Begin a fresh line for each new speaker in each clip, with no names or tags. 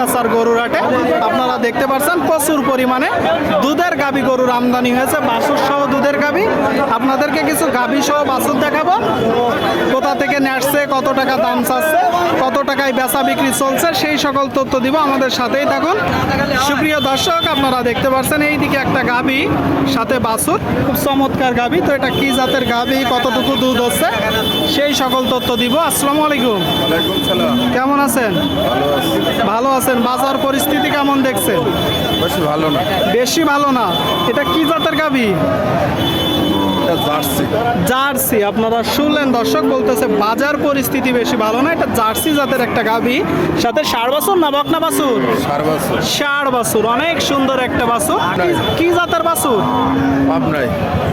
জেলার সোগাছার গরুরাটে আপনারা দেখতে পাচ্ছেন প্রচুর পরিমাণে দুধের গাবি গরুর আমদানি হয়েছে বাছুর সহ দুধের গাবি আপনাদেরকে কিছু গাবি সহ বাছুর দেখাবো। কোথা থেকে নেসছে কত টাকা দাম চাচ্ছে কত টাকায় বেচা বিক্রি চলছে সেই সকল তথ্য দিব আমাদের সাথেই থাকুন। সুপ্রিয় দর্শক আপনারা দেখতে পাচ্ছেন এইদিকে একটা গাবি সাথে বাছুর খুব চমৎকার গাবি তো এটা কি জাতের গাবি কতটুকু দুধ হচ্ছে সেই সকল তথ্য দিব। আসসালামু আলাইকুম। কেমন আছেন?
ভালো আছি।
ভালো বাজার পরিস্থিতি কেমন দেখছেন?
বেশি ভালো না।
বেশি ভালো না। এটা কি জাতের গাবি
এটা জার্সি।
জার্সি আপনারা শুনলেন দর্শক বলতেছে বাজার পরিস্থিতি বেশি ভালো না এটা জার্সি জাতের একটা গাবি সাথে ষাট বছর না বকনা বাছুর ষাট বাছুর অনেক সুন্দর একটা বাছুর কি- জাতের বাছুর
পাবনাই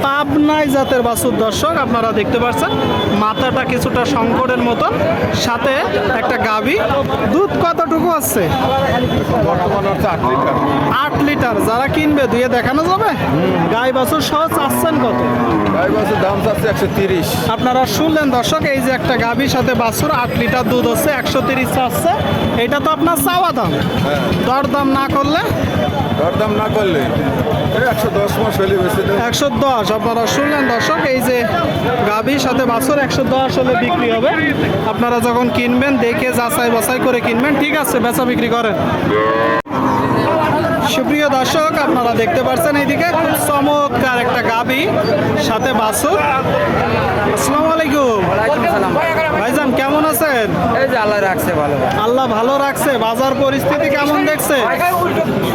পাবনাই জাতের বাছুর দর্শক আপনারা দেখতে পাচ্ছেন মাথাটা কিছুটা শঙ্করের মতন সাথে একটা গাবি দুধ কতটুকু আছে?
আট লিটার।
যারা কিনবে দুয়ে দেখানো যাবে? গাই বাছুর সহ চাচ্ছেন কত?
দাম চাচ্ছে একশো তিরিশ।
আপনারা শুনলেন দর্শক এই যে একটা গাভীর সাথে বাছুর আট লিটার দুধ হচ্ছে একশো তিরিশ আছে এটা তো আপনার চাওয়া দাম। দর দাম না করলে?
দরদাম না করলে? একশো দশ মাস হলে
একশো দশ আপনারা শুনলেন দর্শক এই যে গাভীর সাথে বাছুর একশো দশ হলে বিক্রি হবে। আপনারা যখন কিনবেন দেখে যাচাই বাছাই করে কিনবেন ঠিক আছে বেচা বিক্রি করেন। সুপ্রিয় দর্শক আপনারা দেখতে পাচ্ছেন এইদিকে খুব চমৎকার একটা গাবি সাথে বাসু আসসালামু আলাইকুম। ভাইজান কেমন আছেন?
আল্লাহ রাখছে ভালো।
আল্লাহ ভালো রাখছে বাজার পরিস্থিতি কেমন দেখছে?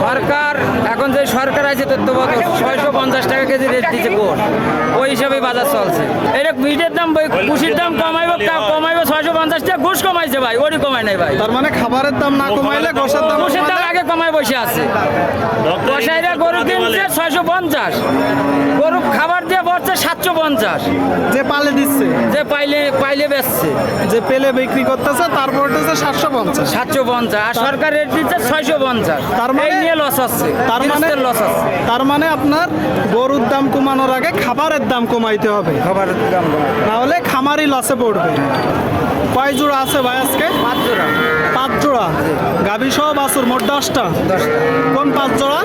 সরকার এখন যে সরকার আছে তত্ত্বগত ছয়শো পঞ্চাশ টাকা কেজি রেট দিচ্ছে কোর ওই হিসাবে বাজার চলছে। এটা মিটের দাম কুশির দাম কমাইবো কমাইবো ছয়শো পঞ্চাশ টাকা ঘুষ কমাইছে ভাই ওরই কমাই নাই ভাই।
তার মানে খাবারের দাম না কমাইলে গোসের দাম
ঘুষের দাম আগে কমাই বসে আছে। কসাইরা গরু কিনছে ছয়শো পঞ্চাশ। গরু খাবার দিয়ে পড়ছে সাতশো পঞ্চাশ।
যে পালে দিচ্ছে।
যে পাইলে পাইলে বেচছে।
যে পেলে বিক্রি করতেছে তারপর হচ্ছে সাতশো পঞ্চাশ।
সাতশো পঞ্চাশ আর সরকার রেট দিচ্ছে ছয়শো পঞ্চাশ।
তার মানে-
নিয়ে লস হচ্ছে
তার মানে
লস হচ্ছে
তার মানে আপনার গরুর দাম কমানোর আগে খাবারের দাম কমাইতে হবে।
খাবারের দাম
নাহলে খামারই লসে পড়বে। কয় জোড়া আছে ভাই আজকে?
পাঁচ জোড়া।
পাঁচ জোড়া। গাভী সহ বাছুর মোট দশটা।
দশটা।
কোন পাঁচ জোড়া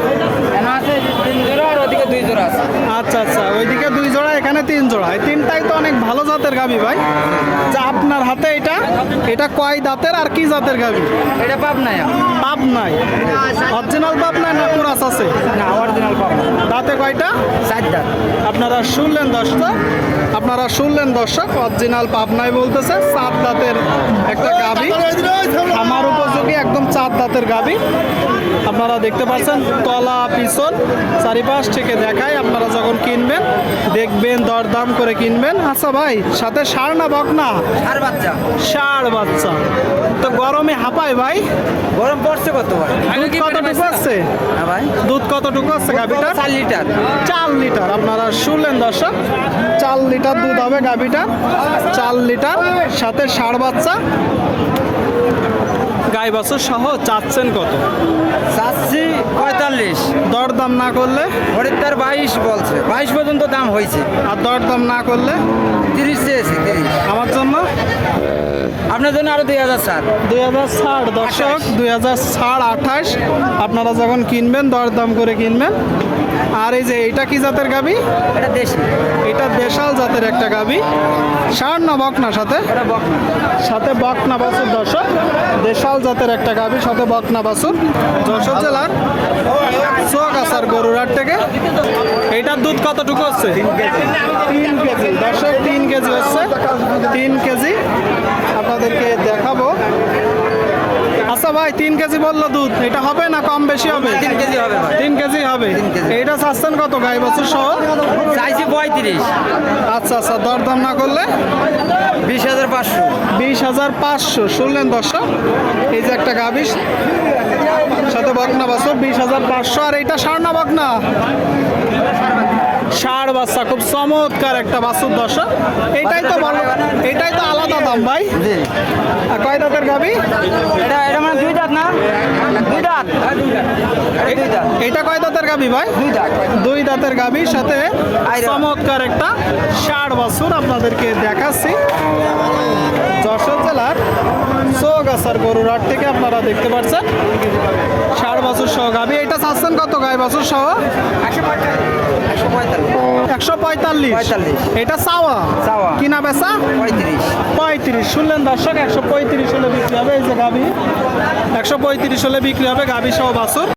এখানে আছে তিন জোড়া আর ওদিকে দুই জোড়া আছে
আচ্ছা আচ্ছা ওইদিকে দুই জোড়া এখানে তিন জোড়া এই তিনটাই তো অনেক ভালো জাতের গাবি ভাই। যা আপনার হাতে এটা এটা কয় দাঁতের আর কি জাতের গাবি?
এটা পাব নাই
পাব নাই অরিজিনাল পাব নাই না কুরাস আছে?
না অরিজিনাল পাব না
দাঁতে কয়টা?
চার দাঁত
আপনারা শুনলেন দর্শক আপনারা শুনলেন দর্শক অরিজিনাল পাবনাই বলতেছে চার দাঁতের একটা গাবি আমার উপযোগী একদম চার দাঁতের গাবি আপনারা দেখতে পাচ্ছেন তলা পিছন চারিপাশ থেকে দেখায় আপনারা যখন কিনবেন দেখবেন দরদাম করে কিনবেন। আচ্ছা ভাই সাথে সার না বকনা
আর বাচ্চা।
ষাড় বাচ্চা। তো গরমে হাঁপায় ভাই?
গরম পড়ছে কত ভাই?
দুধ কতটুকু আছে?
হ্যাঁ ভাই।
দুধ কতটুকু আছে গাবিটা
চার লিটার।
চার লিটার। আপনারা শুনলেন দর্শক চার লিটার দুধ হবে গাভিটা চার লিটার সাথে ষাড় বাচ্চা। গাই বাছুর সহ চাচ্ছেন কত?
চাচ্ছি পঁয়তাল্লিশ।
দরদাম না করলে?
হরিদ্বার বাইশ বলছে। বাইশ পর্যন্ত দাম হয়েছে।
আর দরদাম না করলে?
তিরিশ চেয়েছে তিরিশ।
আমার জন্য?
আপনার জন্য আরও দুই হাজার স্যার
দুই হাজার ষাট দর্শক দুই হাজার ষাট আঠাশ। আপনারা যখন কিনবেন দরদাম করে কিনবেন। আর এই যে এটা কি জাতের গাবি?
এটা দেশি।
এটা দেশাল জাতের একটা গাবি। ষাট না বকনা সাথে? সাথে বকনা বাছুর দর্শক দেশাল জাতের একটা গাবি সাথে বকনা বাছুর। যশোর জেলার সোয়াকাছার গরুরাট থেকে। এইটার দুধ কতটুকু হচ্ছে? তিন কেজি। দর্শক তিন কেজি হচ্ছে। তিন কেজি। আপনাদেরকে দেখাবো। আচ্ছা ভাই তিন কেজি বলল দুধ। এটা হবে না কম বেশি হবে?
তিন কেজি হবে
তিন কেজি হবে? এইটা চাচ্ছেন কত গাই বছর সহ?
চাইছি পঁয়ত্রিশ।
আচ্ছা আচ্ছা দরদাম না করলে?
বিশ হাজার পাঁচশো।
বিশ হাজার পাঁচশো শুনলেন দর্শক? এই যে একটা গাবিস সাথে বকনা বাছর বিশ হাজার পাঁচশো আর এইটা সারনা বকনা। ষাড় বাচ্চা খুব চমৎকার একটা বাছুর দশা এটাই তো ভালো এটাই তো আলাদা দাম ভাই। কয় দাঁতের গাবি
এটা এটা মানে দুই দাঁত না? দুই দাঁত। এটা
কয় দাঁতের গাবি ভাই?
দুই
দাঁতের গাবির সাথে। চমৎকার একটা ষাড় বাছুর আপনাদেরকে দেখাচ্ছি। যশোর জেলার চৌগাছার গরুরহাট থেকে আপনারা দেখতে পাচ্ছেন। ষাড় বাছুর সহ গাবি এটা চাচ্ছেন কত গাই বাছুর সহ?
একশো পঁয়তাল্লিশ।
এটা চাওয়া?
চাওয়া।
কিনা বেচা?
পঁয়ত্রিশ।
পঁয়ত্রিশ। শুনলেন দর্শক একশো পঁয়ত্রিশ হলে বিক্রি হবে। এই যে গাবি একশো পঁয়ত্রিশ হলে বিক্রি হবে গাবি সহ বাছুর।